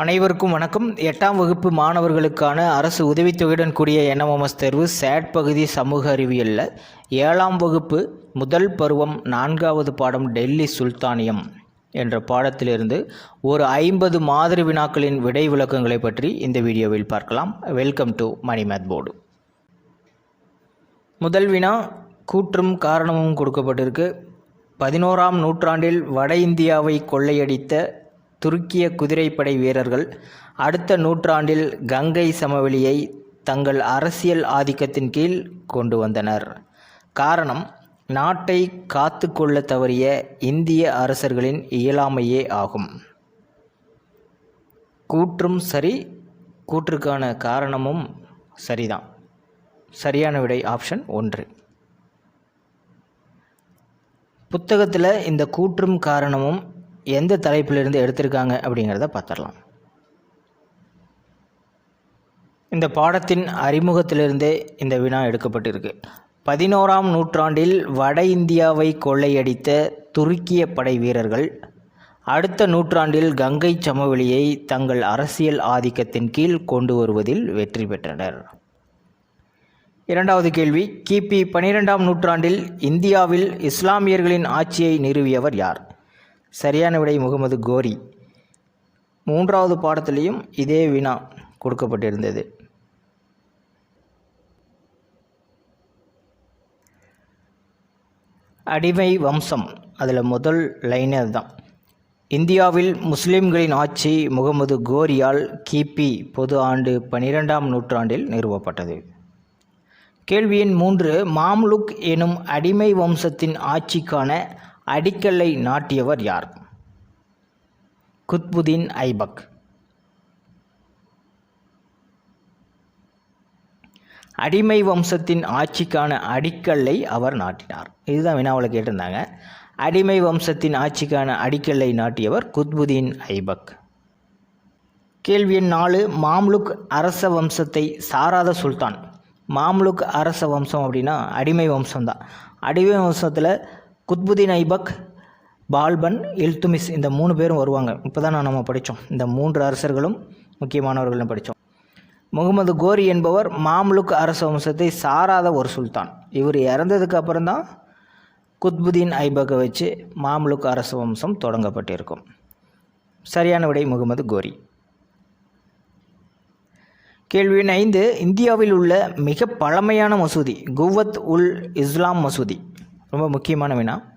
அனைவருக்கும் வணக்கம். எட்டாம் வகுப்பு மாணவர்களுக்கான அரசு உதவித்தொகையுடன் கூடிய என்எம்எம்எஸ் தேர்வு சேட் பகுதி சமூக அறிவியலில். ஏழாம் வகுப்பு முதல் பருவம் நான்காவது பாடம் டெல்லி சுல்தானியம் என்ற பாடத்திலிருந்து ஒரு ஐம்பது மாதிரி வினாக்களின் விடை விளக்கங்களை பற்றி இந்த வீடியோவில் பார்க்கலாம். Welcome to Mani math board முதல் வினா கூற்றும் காரணமும் கொடுக்கப்பட்டிருக்கு. பதினோராம் நூற்றாண்டில் வட இந்தியாவை கொள்ளையடித்த துருக்கிய குதிரைப்படை வீரர்கள் அடுத்த நூற்றாண்டில் கங்கை சமவெளியை தங்கள் அரசியல் ஆதிக்கத்தின் கீழ் கொண்டு வந்தனர். காரணம் நாட்டை காத்து கொள்ள தவறிய இந்திய அரசர்களின் இயலாமையே ஆகும். கூற்றும் சரி கூற்றுக்கான காரணமும் சரிதான். சரியான விடை ஆப்ஷன் ஒன்று. புத்தகத்தில் இந்த கூற்றும் காரணமும் எந்த தலைப்பிலிருந்து எடுத்திருக்காங்க அப்படிங்கிறத பார்த்துடலாம். இந்த பாடத்தின் அறிமுகத்திலிருந்தே இந்த வினா எடுக்கப்பட்டிருக்கு. பதினோராம் நூற்றாண்டில் வட இந்தியாவை கொள்ளையடித்த துருக்கிய படை வீரர்கள் அடுத்த நூற்றாண்டில் கங்கை சமவெளியை தங்கள் அரசியல் ஆதிக்கத்தின் கீழ் கொண்டு வருவதில் வெற்றி பெற்றனர். இரண்டாவது கேள்வி கிபி பனிரெண்டாம் நூற்றாண்டில் இந்தியாவில் இஸ்லாமியர்களின் ஆட்சியை நிறுவியவர் யார்? சரியான விடை முகமது கோரி. மூன்றாவது பாடத்திலையும் இதே வினா கொடுக்கப்பட்டிருந்தது. அடிமை வம்சம் அதில் முதல் லைனே அதுதான். இந்தியாவில் முஸ்லிம்களின் ஆட்சி முகமது கோரியால் கிபி பொது ஆண்டு பனிரெண்டாம் நூற்றாண்டில் நிறுவப்பட்டது. கேள்வி எண் மூன்று மாம்லுக் எனும் அடிமை வம்சத்தின் ஆட்சிக்கான அடிக்கல்லை நாட்டியவர் யார்? குத்புதீன் ஐபக். அடிமை வம்சத்தின் ஆட்சிக்கான அடிக்கல்லை அவர் நாட்டினார். இதுதான் வினாவில் கேட்டிருந்தாங்க. அடிமை வம்சத்தின் ஆட்சிக்கான அடிக்கல்லை நாட்டியவர் குத்புதீன் ஐபக். கேள்வி எண் நாலு மாம்லுக் அரச வம்சத்தை சாராத சுல்தான். மாம்லுக் அரச வம்சம் அப்படின்னா அடிமை வம்சம்தான். அடிமை வம்சத்தில் குத்புதீன் ஐபக் பால்பன் இல்துமிஸ் இந்த மூணு பேரும் வருவாங்க. இப்போ தான் நம்ம படித்தோம் இந்த மூன்று அரசர்களும் முக்கியமானவர்களும் படித்தோம் முகமது கோரி என்பவர் மாம்லுக் அரச வம்சத்தை சாராத ஒரு சுல்தான். இவர் இறந்ததுக்கு அப்புறம் தான் குத்புதீன் ஐபக்கை வச்சு மாம்லுக் அரச வம்சம் தொடங்கப்பட்டிருக்கும். சரியான விடை முகமது கோரி. கேள்வி எண் ஐந்து இந்தியாவில் உள்ள மிக பழமையான மசூதி குவத் உல் இஸ்லாம் மசூதி. ரொம்ப முக்கியமான வினா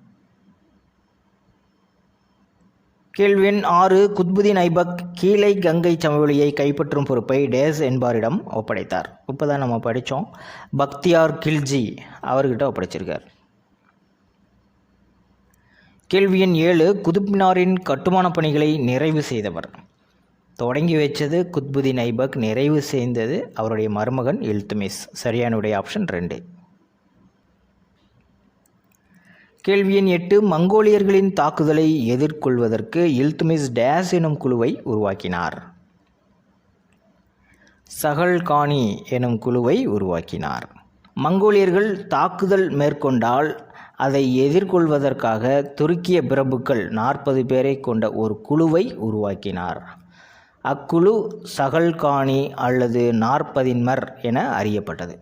கேள்வின் ஆறு குத்புதீன் ஐபக் கீழை கங்கை சமவெளியை கைப்பற்றும் பொறுப்பை டேஸ் என்பாரிடம் ஒப்படைத்தார். இப்போ தான் நம்ம படித்தோம் பக்தியார் கில்ஜி அவர்கிட்ட ஒப்படைச்சிருக்கார். கேள்வி எண் ஏழு குதுப்மினாரின் கட்டுமானப் பணிகளை நிறைவு செய்தவர். தொடங்கி வச்சது குத்புதீன் ஐபக் நிறைவு செய்தது அவருடைய மருமகன் இல்துமிஸ். சரியானுடைய ஆப்ஷன் ரெண்டு. கேள்வி எண் எட்டு மங்கோலியர்களின் தாக்குதலை எதிர்கொள்வதற்கு இல்துமிஸ் டேஸ் எனும் குழுவை உருவாக்கினார். சகல்கானி எனும் குழுவை உருவாக்கினார். மங்கோலியர்கள் தாக்குதல் மேற்கொண்டால் அதை எதிர்கொள்வதற்காக துருக்கிய பிரபுக்கள் நாற்பது பேரை கொண்ட ஒரு குழுவை உருவாக்கினார். அக்குழு சகல்கானி அல்லது நாற்பதின்மர் என அறியப்பட்டது.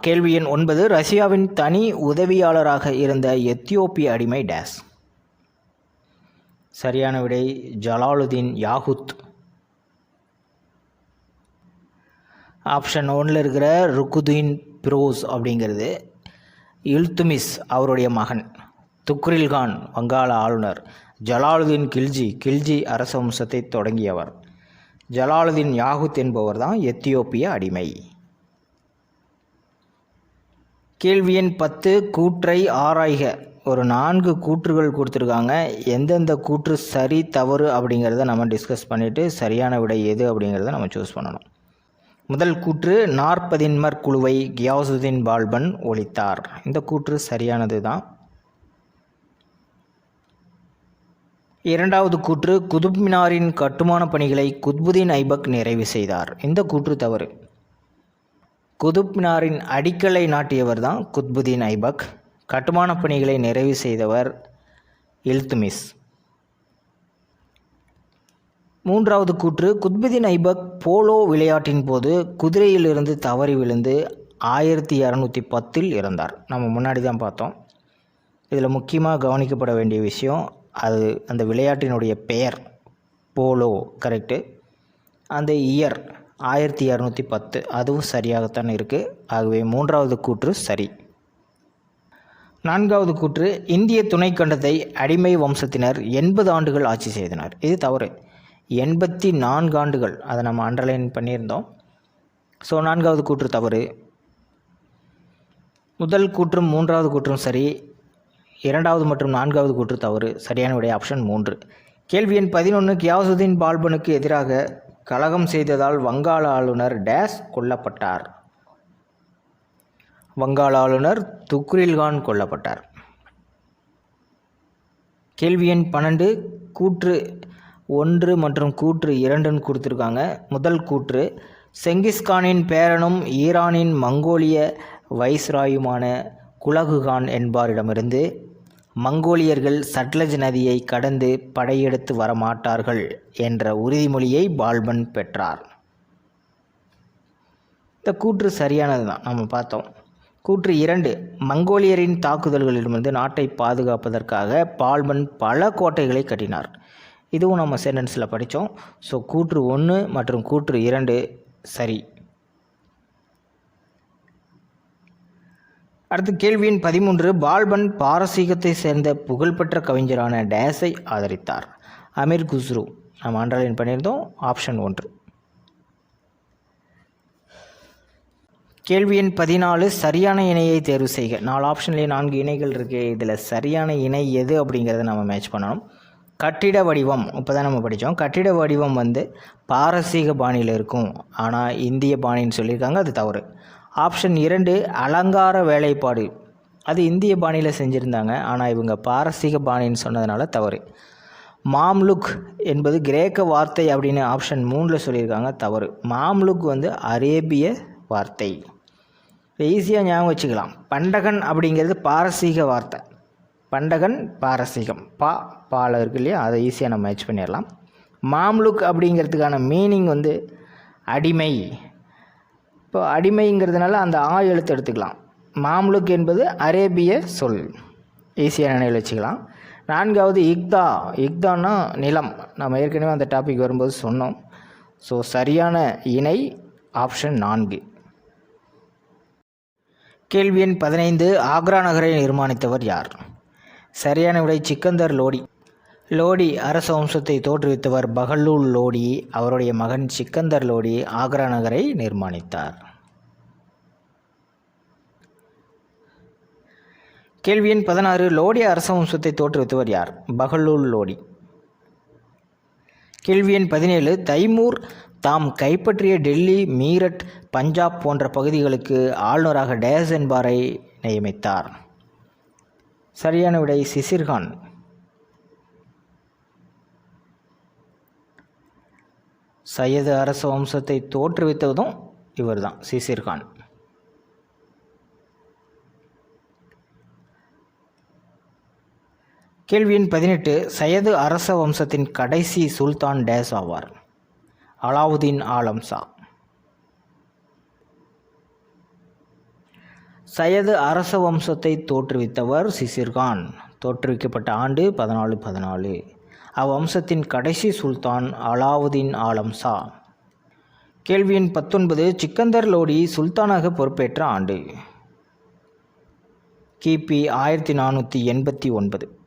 கேள்வி எண் ஒன்பது ரஷ்யாவின் தனி உதவியாளராக இருந்த எத்தியோப்பிய அடிமை டேஸ். சரியான விடை ஜலாலுதீன் யாகுத். ஆப்ஷன் ஒன்றில் இருக்கிற ருக்குதீன் பிரோஸ் அப்படிங்கிறது இல்துமிஸ் அவருடைய மகன். துக்ரில்கான் வங்காள ஆளுநர். ஜலாலுதீன் கில்ஜி கில்ஜி அரச வம்சத்தை தொடங்கியவர். ஜலாலுதீன் யாகுத் என்பவர் தான் எத்தியோப்பிய அடிமை. கேள்வி எண் பத்து கூற்றை ஆராய்க. ஒரு நான்கு கூற்றுகள் கொடுத்துருக்காங்க. எந்தெந்த கூற்று சரி தவறு அப்படிங்கிறத நம்ம டிஸ்கஸ் பண்ணிவிட்டு சரியான விடை எது அப்படிங்கிறத நம்ம சூஸ் பண்ணணும். முதல் கூற்று நாற்பதின்மர் குழுவை கியாசுதீன் பால்பன் ஒழித்தார். இந்த கூற்று சரியானது தான். இரண்டாவது கூற்று குதுப் மினாரின் கட்டுமான பணிகளை குத்புதீன் ஐபக் நிறைவு செய்தார். இந்த கூற்று தவறு. குதுப்னாரின் அடிக்கலை நாட்டியவர் தான் குத்புதீன் ஐபக். கட்டுமான பணிகளை நிறைவு செய்தவர் இல்துமிஸ். மூன்றாவது கூற்று குத்புதீன் ஐபக் போலோ விளையாட்டின் போது குதிரையிலிருந்து தவறி விழுந்து ஆயிரத்தி இரநூத்தி பத்தில் இறந்தார். நம்ம முன்னாடி தான் பார்த்தோம். இதில் முக்கியமாக கவனிக்கப்பட வேண்டிய விஷயம் அது அந்த விளையாட்டினுடைய பெயர் போலோ கரெக்டு அந்த இயர் ஆயிரத்தி இரநூத்தி பத்து. அதுவும் சரியாகத்தான் இருக்குது ஆகவே மூன்றாவது கூற்று சரி. நான்காவது கூற்று இந்திய துணைக்கண்டத்தை அடிமை வம்சத்தினர் எண்பது ஆண்டுகள் ஆட்சி செய்தனர். இது தவறு. எண்பத்தி நான்கு ஆண்டுகள். அதை நம்ம அண்டர்லைன் பண்ணியிருந்தோம். ஸோ நான்காவது கூற்று தவறு. முதல் கூற்றும் மூன்றாவது கூற்றும் சரி. இரண்டாவது மற்றும் நான்காவது கூற்று தவறு. சரியான உடைய ஆப்ஷன் மூன்று. கேள்வி எண் பதினொன்று கியாசுதீன் பால்பனுக்கு எதிராக கலகம் செய்ததால் வங்காள ஆளுநர் டேஸ் கொல்லப்பட்டார். வங்காள ஆளுநர் துக்ரில்கான் கொல்லப்பட்டார். கேள்வி எண் பன்னெண்டு கூற்று ஒன்று மற்றும் கூற்று இரண்டுன்னு கொடுத்துருக்காங்க. முதல் கூற்று செங்கிஸ்கானின் பேரனும் ஈரானின் மங்கோலிய வைஸ்ராயுமான குலகுகான் என்பாரிடமிருந்து மங்கோலியர்கள் சட்லஜ் நதியை கடந்து படையெடுத்து வரமாட்டார்கள் என்ற உறுதிமொழியை பால்பன் பெற்றார். இந்த கூற்று சரியானது தான் நம்ம பார்த்தோம். கூற்று இரண்டு மங்கோலியரின் தாக்குதல்களிலிருந்து நாட்டை பாதுகாப்பதற்காக பால்பன் பல கோட்டைகளை கட்டினார். இதுவும் நம்ம சென்டென்ஸில் படித்தோம். ஸோ கூற்று ஒன்று மற்றும் கூற்று இரண்டு சரி. அடுத்து கேள்வியின் பதிமூன்று பால்பன் பாரசீகத்தை சேர்ந்த புகழ்பெற்ற கவிஞரான டேஸை ஆதரித்தார். அமீர் குஸ்ரு. நம்ம ஆண்டாளின் பண்ணியிருந்தோம். ஆப்ஷன் ஒன்று. கேள்வி எண் பதினாலு சரியான இணையை தேர்வு செய்க. நாலு ஆப்ஷன்லேயே நான்கு இணைகள் இருக்குது இதில் சரியான இணை எது அப்படிங்கிறத நம்ம மேட்ச் பண்ணணும். கட்டிட வடிவம். இப்போ தான் நம்ம படித்தோம் கட்டிட வடிவம் வந்து பாரசீக பாணியில் இருக்கும். ஆனால் இந்திய பாணின்னு சொல்லியிருக்காங்க. அது தவறு. ஆப்ஷன் இரண்டு அலங்கார வேலைப்பாடு. அது இந்திய பாணியில் செஞ்சுருந்தாங்க. ஆனால் இவங்க பாரசீக பாணின்னு சொன்னதுனால தவறு. மாம்லுக் என்பது கிரேக்க வார்த்தை அப்படின்னு ஆப்ஷன் மூணில் சொல்லியிருக்காங்க. தவறு. மாம்லுக் வந்து அரேபிய வார்த்தை. ஈஸியாக ஞாபகம் வச்சுக்கலாம். பண்டகன் அப்படிங்கிறது பாரசீக வார்த்தை. பண்டகன் பாரசீகம். பா பால இருக்கு இல்லையா? அதை ஈஸியாக நம்ம மேட்ச் பண்ணிடலாம். மாம்லுக் அப்படிங்கிறதுக்கான மீனிங் வந்து அடிமை. இப்போ அடிமைங்கிறதுனால அந்த ஆ எழுத்து எடுத்துக்கலாம். மாம்லுக் என்பது அரேபிய சொல். ஈஸியாக நினைவில் வச்சுக்கலாம். நான்காவது இக்தா இக்தான்னா நிலம். நம்ம ஏற்கனவே அந்த டாபிக் வரும்போது சொன்னோம். ஸோ சரியான இணை ஆப்ஷன் நான்கு. கேள்வி எண் பதினைந்து. ஆக்ரா நகரை நிர்மாணித்தவர் யார்? சரியான விடை சிக்கந்தர் லோடி. லோடி அரச வம்சத்தை தோற்றுவித்தவர் பகல்லூல் லோடி. அவருடைய மகன் சிக்கந்தர் லோடி ஆக்ரா நகரை நிர்மாணித்தார். கேள்வி எண் பதினாறு. லோடி அரச வம்சத்தை தோற்றுவித்தவர் யார்? பகல்லூல் லோடி. கேள்வி எண் பதினேழு. தைமூர் தாம் கைப்பற்றிய டெல்லி மீரட் பஞ்சாப் போன்ற பகுதிகளுக்கு ஆளுநராக டேஸ் என்பாரை நியமித்தார். சரியான விடை சிசிர்கான். சையது அரச வம்சத்தை தோற்றுவித்ததும் இவர்தான் சிசிர்கான் கேள்வி எண் பதினெட்டு சையது அரச வம்சத்தின் கடைசி சுல்தான் டேஸ் ஆவார். அலாவுதீன் ஆலம் ஷா சையது அரச வம்சத்தை தோற்றுவித்தவர் சிசிர்கான் தோற்றுவிக்கப்பட்ட ஆண்டு பதினாலு பதினாலு. அவ்வம்சத்தின் கடைசி சுல்தான் அலாவுதீன் ஆலம் ஷா கேள்வி எண் பத்தொன்பது சிக்கந்தர் லோடி சுல்தானாக பொறுப்பேற்ற ஆண்டு. கிபி ஆயிரத்தி நானூற்றி எண்பத்தி ஒன்பது.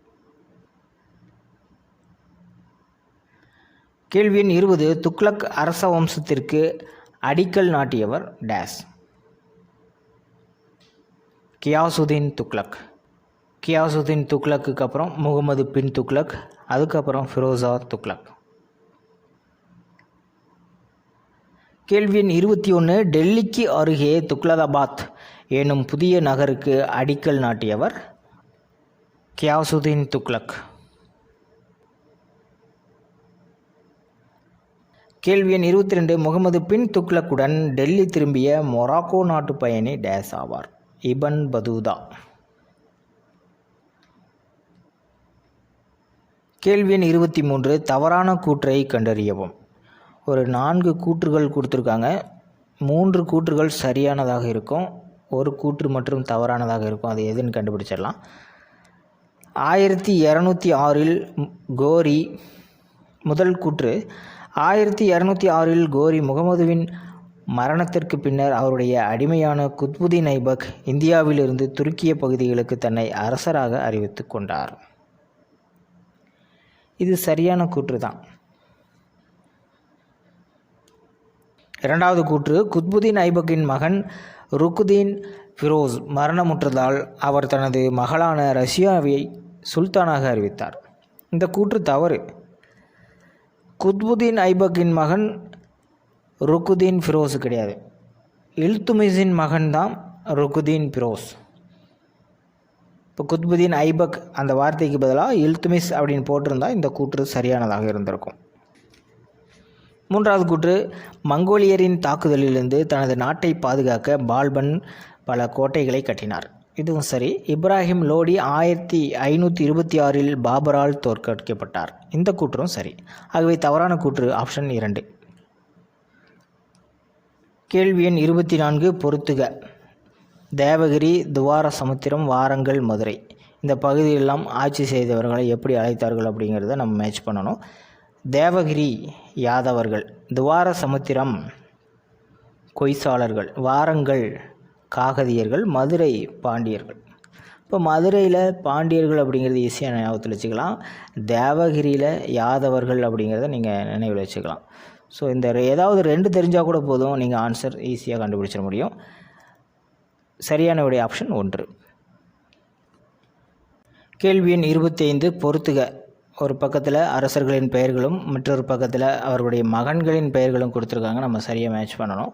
கேள்வி எண் இருபது துக்ளக் அரச வம்சத்திற்கு அடிக்கல் நாட்டியவர் டேஸ். கியாசுதீன் துக்ளக். கியாசுதீன் துக்ளக்குக்கு அப்புறம் முகமது பின் துக்ளக் அதுக்கப்புறம் ஃபிரோசா துக்லக் கேள்வி எண் இருபத்தி ஒன்று டெல்லிக்கு அருகே துக்லதாபாத் எனும் புதிய நகருக்கு அடிக்கல் நாட்டியவர் கியாசுதீன் துக்லக் கேள்வி எண் இருபத்தி ரெண்டு முகமது பின் துக்லக்குடன் டெல்லி திரும்பிய மொராக்கோ நாட்டு பயணி டேஸ் ஆவார் இபன் பதூதா. கேள்வி எண் இருபத்தி மூன்று தவறான கூற்றை கண்டறியவும். ஒரு நான்கு கூற்றுகள் கொடுத்துருக்காங்க. மூன்று கூற்றுகள் சரியானதாக இருக்கும். ஒரு கூற்று மற்றும் தவறானதாக இருக்கும். அது எதுன்னு கண்டுபிடிச்சிடலாம். ஆயிரத்தி இரநூத்தி ஆறில் கோரி முதல் கூற்று. ஆயிரத்தி இரநூத்தி ஆறில் கோரி முகமதுவின் மரணத்திற்கு பின்னர் அவருடைய அடிமையான குத்புதீன் ஐபக் இந்தியாவிலிருந்து துருக்கிய பகுதிகளுக்கு தன்னை அரசராக அறிவித்து கொண்டார். இது சரியான கூற்று தான். இரண்டாவது கூற்று குத்புதீன் ஐபக்கின் மகன் ருக்குதீன் ஃபிரோஸ் மரணமுற்றதால் அவர் தனது மகளான ரஷ்யாவை சுல்தானாக அறிவித்தார். இந்த கூற்று தவறு. குத்புதீன் ஐபக்கின் மகன் ருக்குதீன் ஃபிரோஸ் கிடையாது. இல்துமிஸின் மகன்தான் ருக்குதீன் ஃபிரோஸ். இப்போ குத்புதீன் ஐபக் அந்த வார்த்தைக்கு பதிலாக இல்துமிஸ் அப்படின்னு போட்டிருந்தால் இந்த கூற்று சரியானதாக இருந்திருக்கும். மூன்றாவது கூற்று மங்கோலியரின் தாக்குதலிலிருந்து தனது நாட்டை பாதுகாக்க பால்பன் பல கோட்டைகளை கட்டினார். இதுவும் சரி இப்ராஹிம் லோடி ஆயிரத்தி ஐநூற்றி இருபத்தி ஆறில் பாபரால் தோற்கடிக்கப்பட்டார். இந்த கூற்றும் சரி. ஆகவே தவறான கூற்று ஆப்ஷன் இரண்டு. கேள்வி எண் இருபத்தி நான்கு பொருத்துக தேவகிரி துவார சமுத்திரம் வாரங்கள் மதுரை. இந்த பகுதியெல்லாம் ஆட்சி செய்தவர்களை எப்படி அழைத்தார்கள் அப்படிங்கிறத நம்ம மேட்ச் பண்ணணும். தேவகிரி யாதவர்கள் துவார சமுத்திரம் கொய்சாளர்கள் வாரங்கள் காகதியர்கள் மதுரை பாண்டியர்கள். இப்போ மதுரையில் பாண்டியர்கள் அப்படிங்கிறது ஈஸியாக ஞாபகத்தில் வச்சுக்கலாம். தேவகிரியில் யாதவர்கள் அப்படிங்கிறத நீங்கள் நினைவில் வச்சுக்கலாம். ஸோ இந்த ஏதாவது ரெண்டு தெரிஞ்சால் கூட போதும். நீங்கள் ஆன்சர் ஈஸியாக கண்டுபிடிச்சிட முடியும். சரியான விடை ஆப்ஷன் ஒன்று. கேள்வி எண் இருபத்தைந்து பொறுத்துக. ஒரு பக்கத்தில் அரசர்களின் பெயர்களும் மற்றொரு பக்கத்தில் அவருடைய மகன்களின் பெயர்களும் கொடுத்துருக்காங்க. நம்ம சரியாக மேட்ச் பண்ணணும்.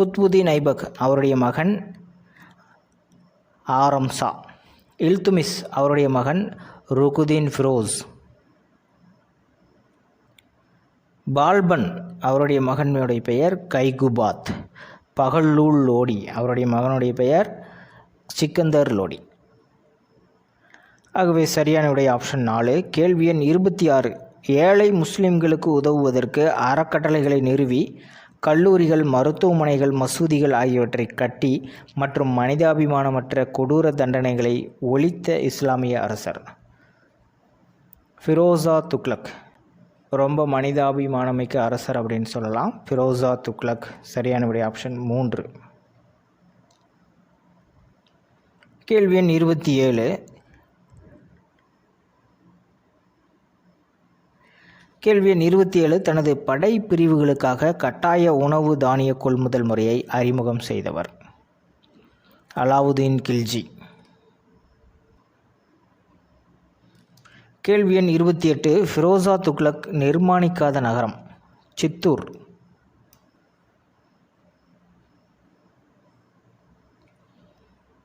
குத்புதீன் ஐபக் அவருடைய மகன் ஆரம்சா. இல்துமிஸ் அவருடைய மகன் ருகுதீன் ஃபிரோஸ். பால்பன் அவருடைய மகனுடைய பெயர் கைகுபாத். பகல்லூல் லோடி. அவருடைய மகனுடைய பெயர் சிக்கந்தர் லோடி. ஆகவே சரியான விடை ஆப்ஷன் நாலு. கேள்வி எண் இருபத்தி ஆறு. ஏழை முஸ்லிம்களுக்கு உதவுவதற்கு அறக்கட்டளைகளை நிறுவி கல்லூரிகள் மருத்துவமனைகள் மசூதிகள் ஆகியவற்றை கட்டி மற்றும் மனிதாபிமானமற்ற கொடூர தண்டனைகளை ஒழித்த இஸ்லாமிய அரசர். ஃபிரோசா துக்ளக். ரொம்ப மனிதாபிமானமிக்க அரசர் அப்படின்னு சொல்லலாம். ஃபிரோசா துக்ளக் சரியான விடை. ஆப்ஷன் மூன்று. கேள்வி எண் இருபத்தி ஏழு. கேள்வி எண் இருபத்தி ஏழு. தனது படை பிரிவுகளுக்காக கட்டாய உணவு தானிய கொள்முதல் முறையை அறிமுகம் செய்தவர். அலாவுதீன் கில்ஜி. கேள்வி எண் இருபத்தி எட்டு ஃபிரோசா துக்ளக் நிர்மாணிக்காத நகரம் சித்தூர்.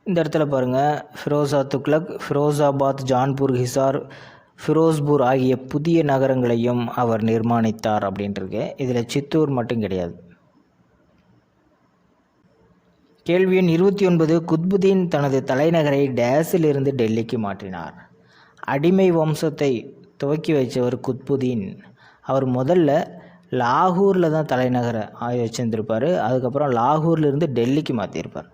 இந்த இடத்துல பாருங்கள் ஃபிரோசா துக்ளக் ஃபிரோசாபாத் ஜான்பூர் ஹிசார் ஃபிரோஸ்பூர் ஆகிய புதிய நகரங்களையும் அவர் நிர்மாணித்தார் அப்படின்ட்டுருக்கு இதில் சித்தூர் மட்டும் கிடையாது. கேள்வி எண் இருபத்தி ஒன்பது குத்புதீன் தனது தலைநகரை டேஸிலிருந்து டெல்லிக்கு மாற்றினார். அடிமை வம்சத்தை துவக்கி வச்சவர் குத்புதீன். அவர் முதல்ல லாகூரில் தான் தலைநகரை ஆகி வச்சுருந்துருப்பார். அதுக்கப்புறம் லாகூர்லேருந்து டெல்லிக்கு மாற்றியிருப்பார்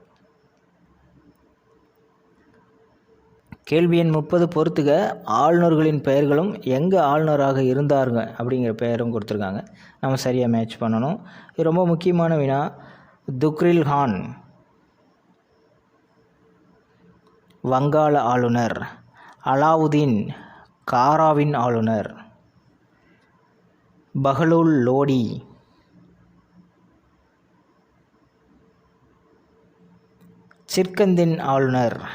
கேள்வி எண் முப்பது பொறுத்துக. ஆளுநர்களின் பெயர்களும் எங்கே ஆளுநராக இருந்தாருங்க அப்படிங்கிற பெயரும் கொடுத்துருக்காங்க. நம்ம சரியாக மேட்ச் பண்ணணும். இது ரொம்ப முக்கியமான வினா. துக்ரில் கான். வங்காள ஆளுநர். அலாவுதீன் காராவின் ஆளுநர். பஹலூல் லோடி. சிர்கந்தின் ஆளுநர்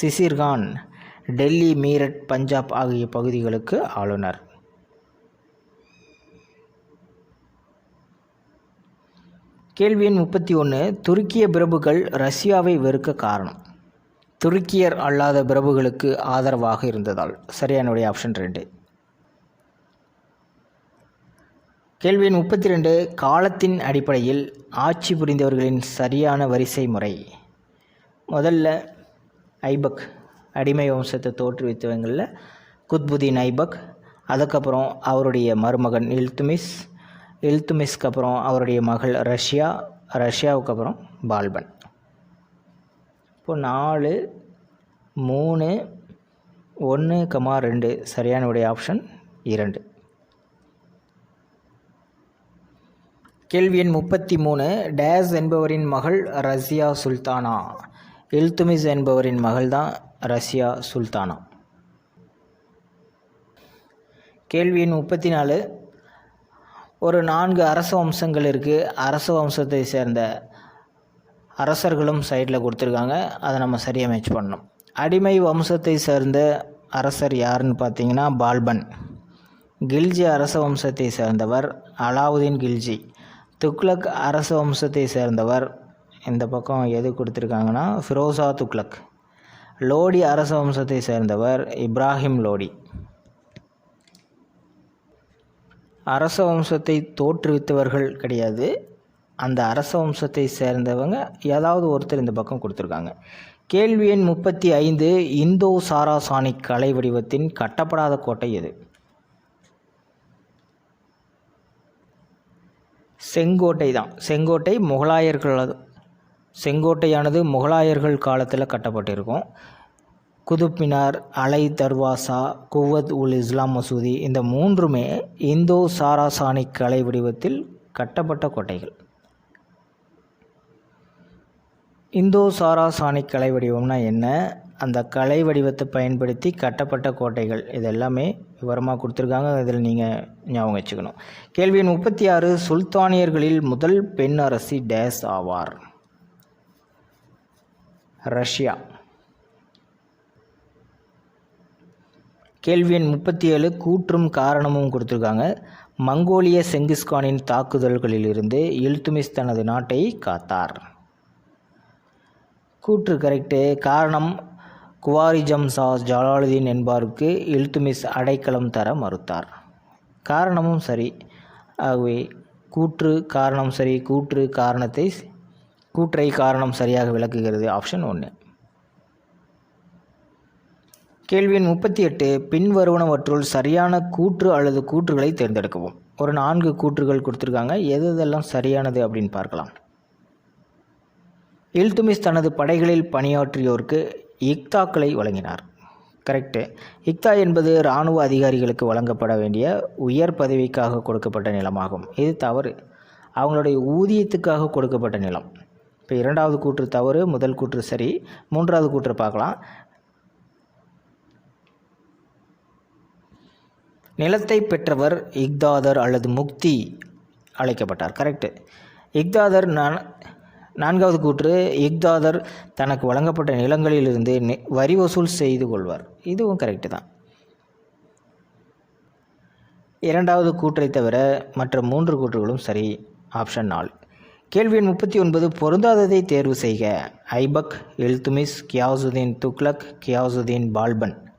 சிசிர்கான் டெல்லி மீரட் பஞ்சாப் ஆகிய பகுதிகளுக்கு ஆளுநர். கேள்வி எண் முப்பத்தி ஒன்று துருக்கிய பிரபுக்கள் ரஷ்யாவை வெறுக்க காரணம். துருக்கியர் அல்லாத பிரபுகளுக்கு ஆதரவாக இருந்ததால். சரியானுடைய ஆப்ஷன் ரெண்டு. கேள்வி முப்பத்தி ரெண்டு காலத்தின் அடிப்படையில் ஆட்சி புரிந்தவர்களின் சரியான வரிசை முறை. முதல்ல ஐபக் அடிமை வம்சத்தை தோற்றுவித்தவங்களில் குத்புதீன் ஐபக் அதுக்கப்புறம் அவருடைய மருமகன் இல்துமிஸ் இல்துமிஸ்க்கு அப்புறம் அவருடைய மகள் ரஷ்யா ரஷ்யாவுக்கு அப்புறம் பால்பன். இப்போ நாலு மூணு ஒன்று கமா ரெண்டு. சரியான உடைய ஆப்ஷன் இரண்டு. கேள்வி எண் முப்பத்தி மூணு டேஸ் என்பவரின் மகள் ரஷ்யா சுல்தானா? இல்துமிஸ் என்பவரின் மகள் தான் ரஷ்யா சுல்தானா? கேள்வி எண் முப்பத்தி நாலு ஒரு நான்கு அரச வம்சங்கள் இருக்குது அரச வம்சத்தை சேர்ந்த அரசர்களும் சைடில் கொடுத்துருக்காங்க. அதை நம்ம சரியாக மேட்ச் பண்ணணும். அடிமை வம்சத்தை சேர்ந்த அரசர் யாருன்னு பார்த்தீங்கன்னா பால்பன். கில்ஜி அரச வம்சத்தை சேர்ந்தவர் அலாவுதீன் கில்ஜி. துக்ளக் அரச வம்சத்தை சேர்ந்தவர் இந்த பக்கம் எது கொடுத்துருக்காங்கன்னா ஃபிரோசா துக்ளக். லோடி அரச வம்சத்தை சேர்ந்தவர் இப்ராஹிம் லோடி. அரச வம்சத்தை தோற்றுவித்தவர்கள் கிடையாது. அந்த அரச வம்சத்தை சேர்ந்தவங்க ஏதாவது ஒருத்தர் இந்த பக்கம் கொடுத்துருக்காங்க. கேள்வி எண் முப்பத்தி ஐந்து இந்தோ சாராசானிக் கலை வடிவத்தின் கட்டப்படாத கோட்டை எது? செங்கோட்டை தான். செங்கோட்டை முகலாயர்கள் செங்கோட்டையானது முகலாயர்கள் காலத்தில் கட்டப்பட்டிருக்கும். குதுப் மினார் அலை தர்வாசா குவத் உல் இஸ்லாம் மசூதி இந்த மூன்றுமே இந்தோ சாராசானிக் கலை வடிவத்தில் கட்டப்பட்ட கோட்டைகள். இந்தோ சாராசானிக் கலை வடிவம்னா என்ன? அந்த கலை வடிவத்தை பயன்படுத்தி கட்டப்பட்ட கோட்டைகள். இது எல்லாமே விவரமாக கொடுத்துருக்காங்க. இதில் நீங்கள் ஞாபகம் வச்சுக்கணும். கேள்வி முப்பத்தி ஆறு சுல்தானியர்களில் முதல் பெண் அரசி டேஸ் ஆவார். ரஷ்யா. கேள்வி எண் முப்பத்தி ஏழு கூற்றும் காரணமும் கொடுத்துருக்காங்க. மங்கோலிய செங்கிஸ்கானின் தாக்குதல்களிலிருந்து இல்துமிஸ் தனது நாட்டை காத்தார். கூற்று கரெக்டு. காரணம் குவாரிஜம் சாஸ் ஜலாலுதீன் என்பாருக்கு இல்துமிஸ் அடைக்கலம் தர மறுத்தார். காரணமும் சரி. ஆகவே கூற்று காரணம் சரி கூற்று காரணத்தை கூற்றை காரணம் சரியாக விளக்குகிறது. ஆப்ஷன் ஒன்று கேள்வியின் முப்பத்தி எட்டு. பின்வருவனவற்றுள் சரியான கூற்று அல்லது கூற்றுகளை தேர்ந்தெடுக்கவும். ஒரு நான்கு கூற்றுகள் கொடுத்துருக்காங்க. எது எதெல்லாம் சரியானது அப்படின்னு பார்க்கலாம். இல்துமிஸ் தனது படைகளில் பணியாற்றியோருக்கு இக்தாக்களை வழங்கினார். கரெக்டு இக்தா என்பது இராணுவ அதிகாரிகளுக்கு வழங்கப்பட வேண்டிய உயர் பதவிக்காக கொடுக்கப்பட்ட நிலமாகும். இது தவறு. அவங்களுடைய ஊதியத்துக்காக கொடுக்கப்பட்ட நிலம். இப்போ இரண்டாவது கூற்று தவறு முதல் கூற்று சரி மூன்றாவது கூற்று பார்க்கலாம். நிலத்தை பெற்றவர் இக்தாதர் அல்லது முக்தி அழைக்கப்பட்டார். கரெக்டு இக்தாதர் நான் நான்காவது கூற்று இக்தாதர் தனக்கு வழங்கப்பட்ட நிலங்களிலிருந்து நி- வரி வசூல் செய்து கொள்வார். இதுவும் கரெக்டு தான். இரண்டாவது கூற்றை தவிர மற்ற மூன்று கூற்றுகளும் சரி. ஆப்ஷன் நாலு. கேள்வி எண் முப்பத்தி ஒன்பது பொருந்தாததை தேர்வு செய்க. ஐபக் இல்துமிஸ் கியாசுதீன் துக்ளக் கியாசுதீன் பால்பன்.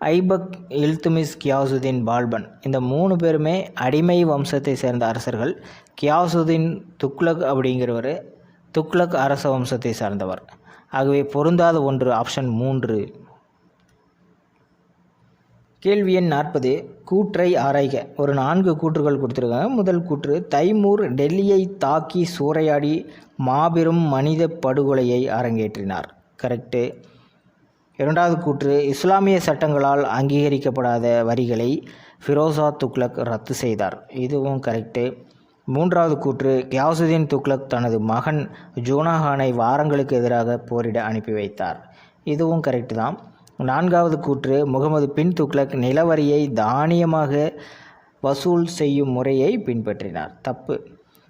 ஐபக் இல்துமிஸ் கியாசுதீன் பால்பன். இந்த மூணு பேருமே அடிமை வம்சத்தை சேர்ந்த அரசர்கள். கியாசுதீன் துக்ளக் அப்படிங்கிறவர் துக்ளக் அரச வம்சத்தை சார்ந்தவர். ஆகவே பொருந்தாத ஒன்று ஆப்ஷன் மூன்று. கேள்வி எண் நாற்பது. கூற்றை ஆராய்க. ஒரு நான்கு கூற்றுகள் கொடுத்துருக்காங்க. முதல் கூற்று தைமூர் டெல்லியை தாக்கி சூறையாடி மாபெரும் மனித படுகொலையை அரங்கேற்றினார். கரெக்டு இரண்டாவது கூற்று இஸ்லாமிய சட்டங்களால் அங்கீகரிக்கப்படாத வரிகளை ஃபிரோசா துக்ளக் ரத்து செய்தார். இதுவும் கரெக்டு மூன்றாவது கூற்று கியாசுதீன் துக்ளக் தனது மகன் ஜூனாஹானை வாரங்களுக்கு எதிராக போரிட அனுப்பி வைத்தார். இதுவும் கரெக்டு தான். நான்காவது கூற்று முகமது பின் துக்ளக் நிலவரியை தானியமாக வசூல் செய்யும் முறையை பின்பற்றினார். தப்பு.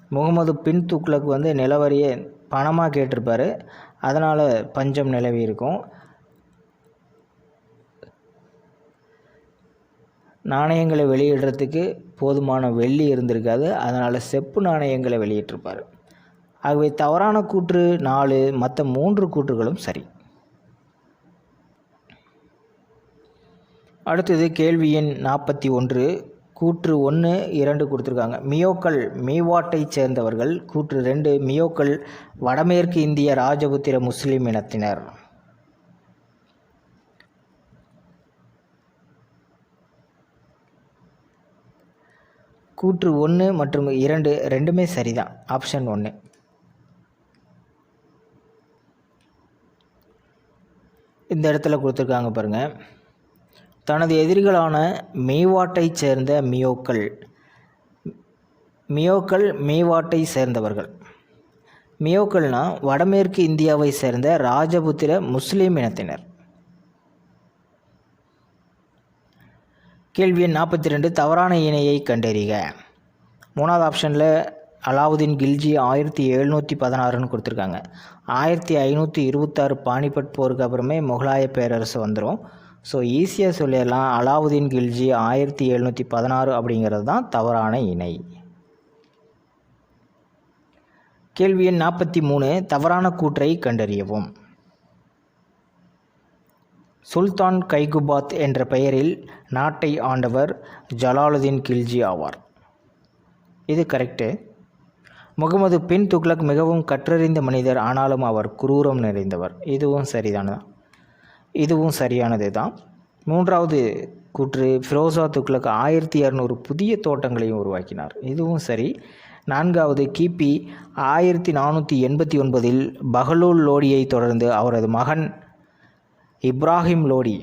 முகமது பின் துக்ளக் வந்து நிலவரியை பணமாக கேட்டிருப்பார். அதனால் பஞ்சம் நிலவி இருக்கும். நாணயங்களை வெளியிடுறதுக்கு போதுமான வெள்ளி இருந்திருக்காது. அதனால் செப்பு நாணயங்களை வெளியிட்டிருப்பார். ஆகவே தவறான கூற்று நாலு மற்ற மூன்று கூற்றுகளும் சரி. அடுத்தது கேள்வி எண் நாற்பத்தி ஒன்று. கூற்று ஒன்று இரண்டு கொடுத்துருக்காங்க. மியோக்கள் மீவாட்டைச் சேர்ந்தவர்கள். கூற்று ரெண்டு மியோக்கள் வடமேற்கு இந்திய ராஜபுத்திர முஸ்லீம் இனத்தினர். கூற்று ஒன்று மற்றும் இரண்டு ரெண்டுமே சரிதான். ஆப்ஷன் ஒன்று இந்த இடத்துல கொடுத்துருக்காங்க பாருங்கள் தனது எதிரிகளான மேவாட்டைச் சேர்ந்த மியோக்கள். மியோக்கள் மேவாட்டை சேர்ந்தவர்கள். மியோக்கள்னால் வடமேற்கு இந்தியாவை சேர்ந்த ராஜபுத்திர முஸ்லீம் இனத்தினர். கேள்வி எண் நாற்பத்தி ரெண்டு தவறான இணையை கண்டறிக. மூணாவது ஆப்ஷனில் அலாவுதீன் கில்ஜி ஆயிரத்தி எழுநூற்றி பதினாறுன்னு கொடுத்துருக்காங்க. ஆயிரத்தி ஐநூற்றி இருபத்தாறு பானிபட் போருக்கு அப்புறமே முகலாய பேரரசு வந்துடும் ஸோ ஈஸியாக சொல்லிடலாம். அலாவுதீன் கில்ஜி ஆயிரத்தி எழுநூற்றி பதினாறு அப்படிங்கிறது தான் தவறான இணை. கேள்வி எண் நாற்பத்தி மூணு தவறான கூற்றை கண்டறியவும். சுல்தான் கைகுபாத் என்ற பெயரில் நாட்டை ஆண்டவர் ஜலாலுதீன் கில்ஜி ஆவார். இது கரெக்டு முகமது பின் துக்ளக் மிகவும் கற்றறிந்த மனிதர் ஆனாலும் அவர் குரூரம் நிறைந்தவர். இதுவும் சரிதானதான் இதுவும் சரியானது தான். மூன்றாவது கூற்று ஃபிரோசா துக்ளக் ஆயிரத்தி இரநூறு புதிய தோட்டங்களையும் உருவாக்கினார். இதுவும் சரி. நான்காவது கிபி ஆயிரத்தி நானூற்றி எண்பத்தி ஒன்பதில் பஹலூல் லோடியை தொடர்ந்து அவரது மகன் இப்ராஹிம் லோடி.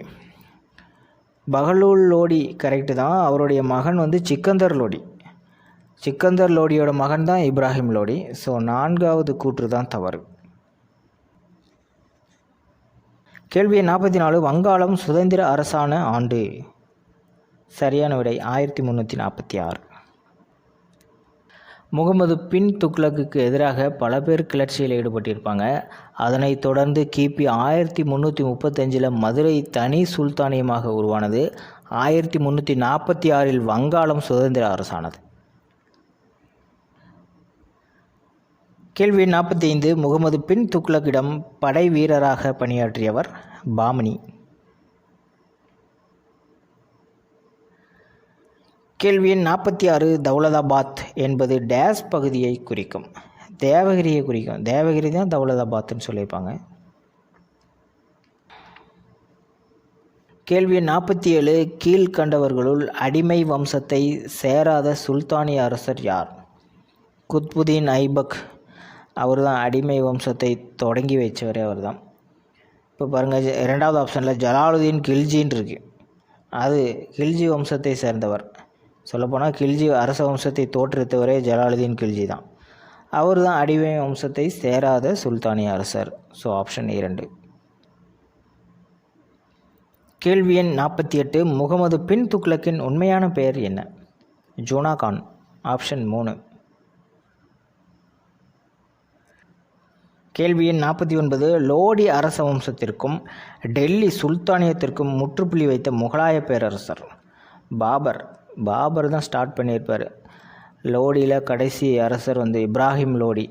பஹலூல் லோடி கரெக்டு தான். அவருடைய மகன் வந்து சிக்கந்தர் லோடி. சிக்கந்தர் லோடியோட மகன் தான் இப்ராஹிம் லோடி. ஸோ நான்காவது கூற்று தான் தவறு. கேள்வி நாற்பத்தி நாலு வங்காளம் சுதந்திர அரசான ஆண்டு. சரியான விடை ஆயிரத்தி முந்நூற்றி நாற்பத்தி ஆறு. முகமது பின் துக்ளக்கு எதிராக பல பேர் கிளர்ச்சியில் ஈடுபட்டிருப்பாங்க. அதனைத் தொடர்ந்து கிபி ஆயிரத்தி முந்நூற்றி முப்பத்தஞ்சில் மதுரை தனி சுல்தானியமாக உருவானது. ஆயிரத்தி முந்நூற்றி நாற்பத்தி ஆறில் வங்காளம் சுதந்திர அரசானது. கேள்வி நாற்பத்தி ஐந்து முகமது பின் துக்ளக்கிடம் படை வீரராக பணியாற்றியவர் பாமினி. கேள்வி எண் நாற்பத்தி ஆறு தௌலதாபாத் என்பது டேஸ் பகுதியை குறிக்கும். தேவகிரியை குறிக்கும். தேவகிரி தான் தௌலதாபாத்னு சொல்லியிருப்பாங்க. கேள்வி எண் நாற்பத்தி ஏழு கீழ்கண்டவர்களுள் அடிமை வம்சத்தை சேராத சுல்தானிய அரசர் யார்? குத்புதீன் ஐபக். அவர் தான் அடிமை வம்சத்தை தொடங்கி வச்சவரே அவர் தான் இப்போ பாருங்கள் ரெண்டாவது ஆப்ஷனில் ஜலாலுதீன் கில்ஜின்னு இருக்கு. அது கில்ஜி வம்சத்தை சேர்ந்தவர். சொல்லப்போனால் கில்ஜி அரச வம்சத்தை தோற்றுவித்தவரே ஜலாலுதீன் கில்ஜி தான். அவர் தான் அடிமை வம்சத்தை சேராத சுல்தானிய அரசர். ஸோ ஆப்ஷன் இரண்டு. கேள்வி எண் நாற்பத்தி எட்டு முகமது பின் துக்ளக்கின் உண்மையான பெயர் என்ன? ஜோனா கான். ஆப்ஷன் மூணு. கேள்வி எண் நாற்பத்தி ஒன்பது லோடி அரச வம்சத்திற்கும் டெல்லி சுல்தானியத்திற்கும் முற்றுப்புள்ளி வைத்த முகலாய பேரரசர். பாபர். பாபர் தான் ஸ்டார்ட் பண்ணியிருப்பார். லோடியில் கடைசி அரசர் வந்து இப்ராஹிம் லோடி.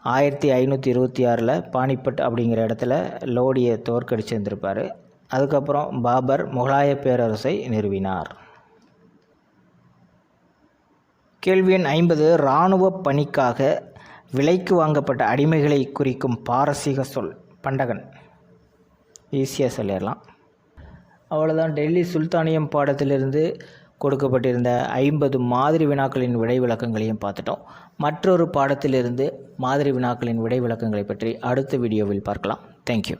ஆயிரத்தி ஐநூற்றி இருபத்தி ஆறில் பானிபட் அப்படிங்கிற இடத்துல லோடியை தோற்கடிச்சிருந்திருப்பார். அதுக்கப்புறம் பாபர் முகலாய பேரரசை நிறுவினார். கேள்வி எண் ஐம்பது இராணுவ பணிக்காக விலைக்கு வாங்கப்பட்ட அடிமைகளை குறிக்கும் பாரசீக சொல் பண்டகன். ஈஸியாக சொல்லிடலாம். அவ்வளோதான் டெல்லி சுல்தானியம் பாடத்திலிருந்து கொடுக்கப்பட்டிருந்த ஐம்பது மாதிரி வினாக்களின் விடை விளக்கங்களையும் பார்த்துட்டோம். மற்றொரு பாடத்திலிருந்து மாதிரி வினாக்களின் விடை விளக்கங்களை பற்றி அடுத்த வீடியோவில் பார்க்கலாம். தேங்க்யூ